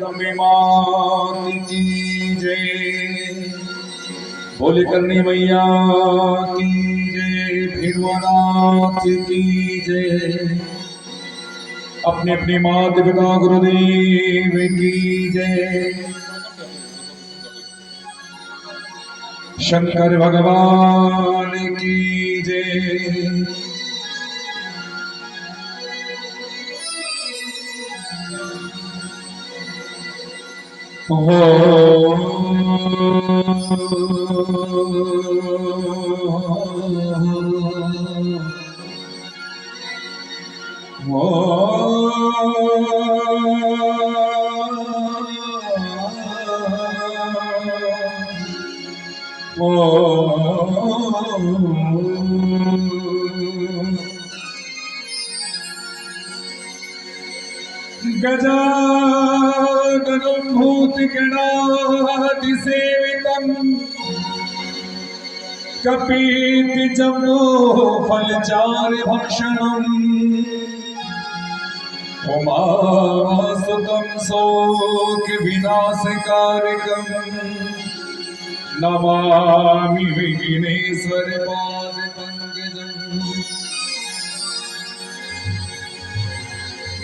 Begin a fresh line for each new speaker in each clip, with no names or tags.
दमे मात की जय। बोले करनी मैया की जय भिड़वनाथ की जय। अपने अपने मात पिता गुरुदेव की जय। शंकर भगवान की जय। गजा भूतगणादिसेवितम् कपीति जम्बो फलचारभक्षणम् उमासुतं शोकविनाशकारकम् नमामि विघ्नेश्वरपादपङ्कजम्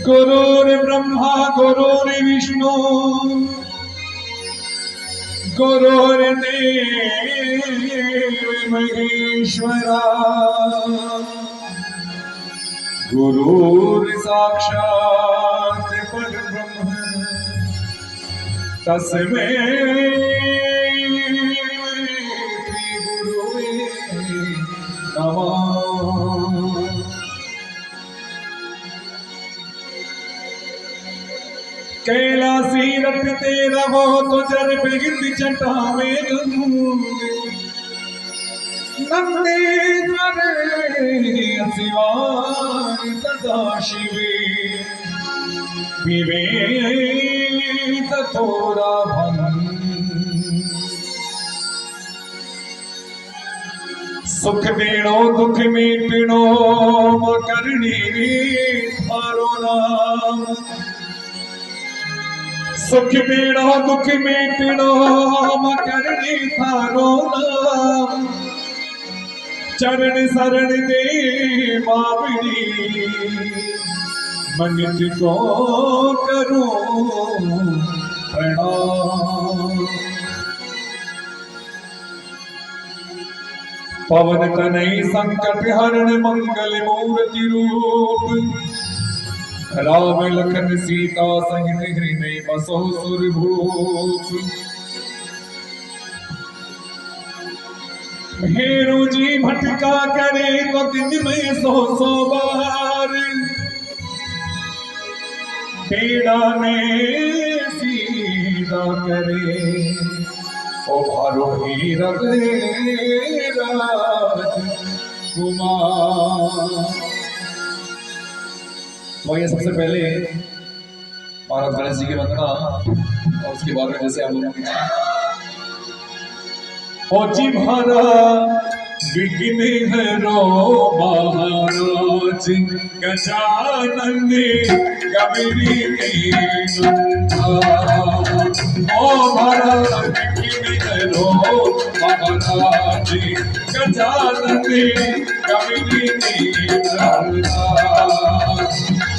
गुरुर्ब्रह्मा गुरुर्विष्णु। गुरुर्देव महेश्वरा गुरुर्साक्षात् परब्रह्म तस्मै श्रीगुरुवे नमः कैलासी रखते रहो तो जर बिगिंद चटा में नंदेश्वर शिवाय सदा शिवे विवेक थोड़ा भन सुख देणो दुख मेटणो करणी थारो नाम सुख पीड़ो, दुख में पीड़ो करनी थारो नाम। चरण शरण दे बाबड़ी मन को करो प्रणाम। पवन तनय संकट हरण मंगल मूर्ति रूप राम लखन सीता सहित हृदय बसो सुरभूप हेरु जी भटका करे तो दिन में सौ सौ बार तेरा ने सीधा करे, ओ भारो हीरा राज कुमार। तो ये सबसे पहले महाराज गणेश जी की वंदना और उसके बाद में जैसे हम लोग ओ जी महाराज विघ्न हरो महाराज, गजानंद कबीरी ओ महाराज विघ्न हरो महाराज, गजानंद कबीरी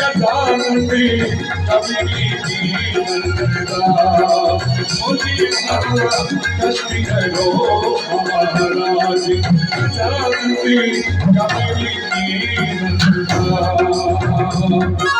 की वंदना प्रधान कबीरी की वंदना कबीरी की वंदना प्रधान कबीरी की वंदना ओ मारा विकिरो महाराज गजानंदी कबीरी की वंदना मुझे महाराज कष्टी करो महाराज गजानंदी कबीरी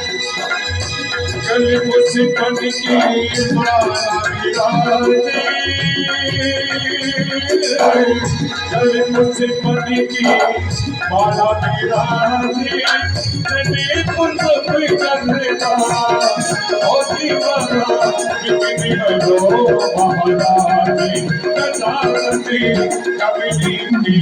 कल मुझपन की कल मुझपन की माला विराजे तने कुल करता और दीवाना कितनी हरो महारानी कचारती कभी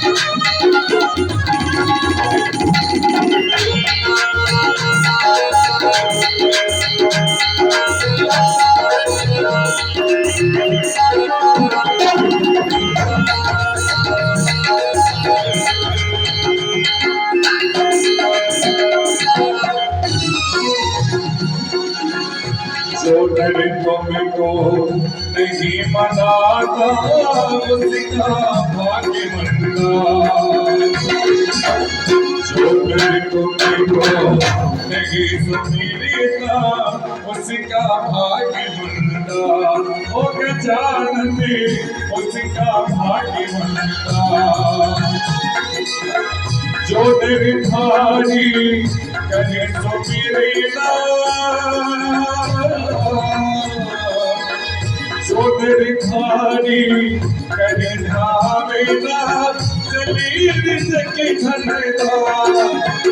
Thank you. डर तुमको नहीं मनाता भाग्य जो डर तुमको नहीं उसका भाग्य ओ जानते उसका भाग्य मनाता जो निर्धारी करे तो मेरेना जो निर्धारी करे धावेना चली सके धनदा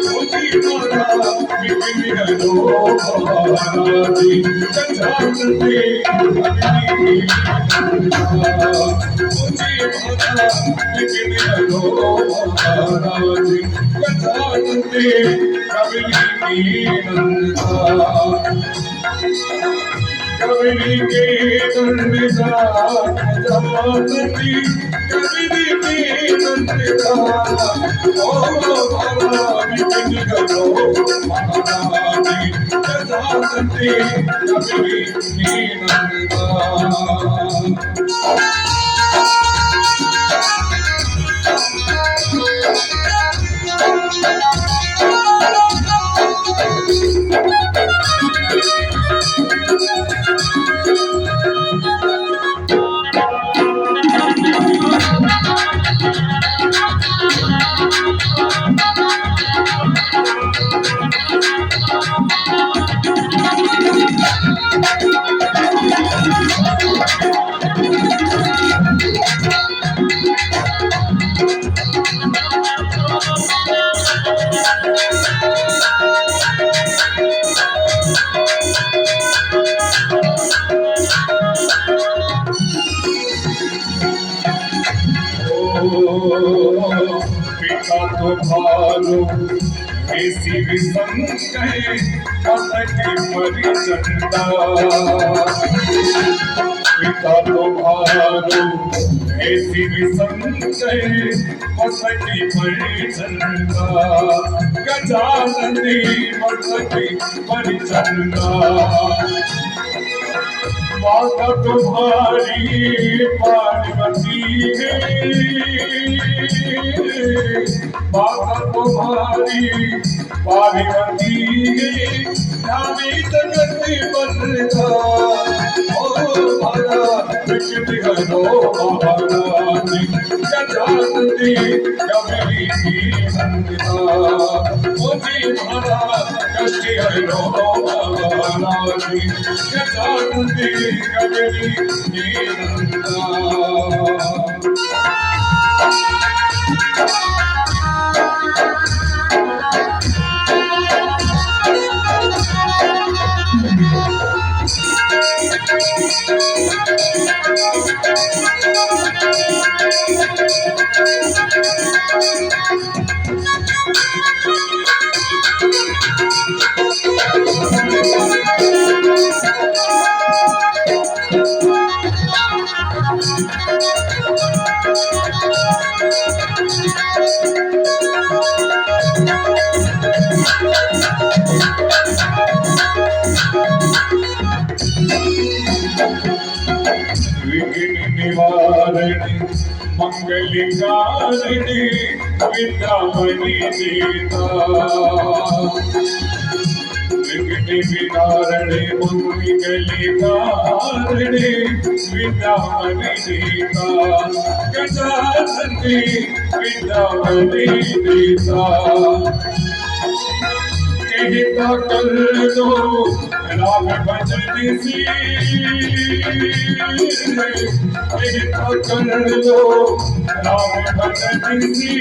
मुझी मारा बिपिन हलो महाराजी कचानते अग्नि मुझे मारा बिपिन हलो महाराजी कचानते कबली नंदा कबली के नंदा कचानती कबली के नंदा ओ बाबा बिपिन हलो महाराजी कचानते कबली नंदा पिता तो भालो ऐसी भी संकहे पतकी परिचंदा पिता तो भालो ऐसी भी संकहे पतकी परिचंदा गजाननी पतकी परिचंदा माता तुम्हारी पार्वती है माता तुम्हारी पार्वती नामी जगत बसता ओ महाराज विकट हरो महाराज गजानती कबरी की नंदा मोती महाराज कष्ट हरो महाराज गजानती Thank you. విఘ్న నివారణి మంగళి కారణి విద్యామణి విఘ్ని వినారణి మంగళి కారణి విద్యామణి సీత గజాసతి విద్యామణి సీత कहता कर दो। राम भजन सी गीता कर दो। राम भजन सी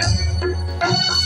Thank you.